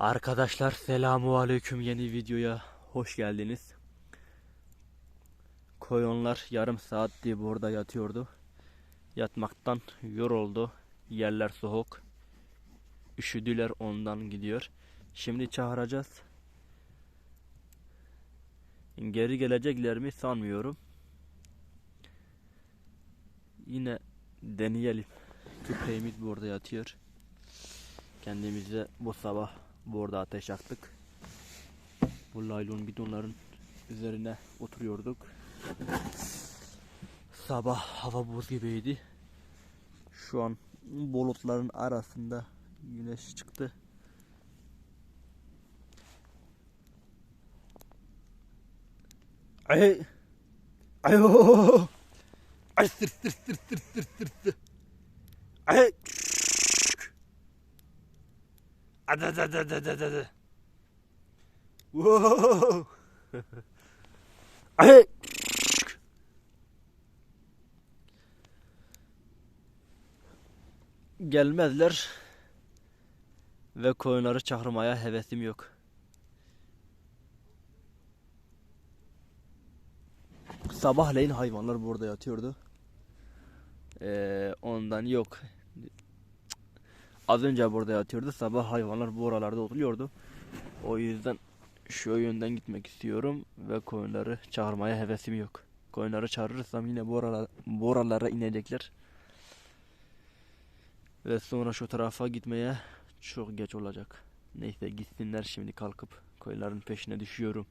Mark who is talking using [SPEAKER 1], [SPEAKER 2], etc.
[SPEAKER 1] Arkadaşlar selamu aleyküm yeni videoya hoş geldiniz. Koyunlar yarım saattir burada yatıyordu. Yatmaktan yoruldu. Yerler soğuk. Üşüdüler ondan gidiyor. Şimdi çağıracağız. Geri gelecekler mi sanmıyorum. Yine deneyelim. Köpeğimiz burada yatıyor. Kendimize bu sabah burada ateş yaktık. Bu laylon bidonların üzerine oturuyorduk. Sabah hava buz gibiydi. Şu an bulutların arasında güneş çıktı. Ay! Ayo! Ay sır sır sır sır sır sır. Ay! Ada da da da da da da. Wow! Ay! Gelmezler ve koyunları çağırmaya hevesim yok. Sabahleyin hayvanlar burada yatıyordu. Ee, ondan yok. Az önce burada yatıyordu. Sabah hayvanlar bu oralarda oturuyordu. O yüzden şu yönden gitmek istiyorum ve koyunları çağırmaya hevesim yok. Koyunları çağırırsam yine bu, oralar, bu oralara inecekler. Ve sonra şu tarafa gitmeye çok geç olacak. Neyse gitsinler şimdi kalkıp koyunların peşine düşüyorum.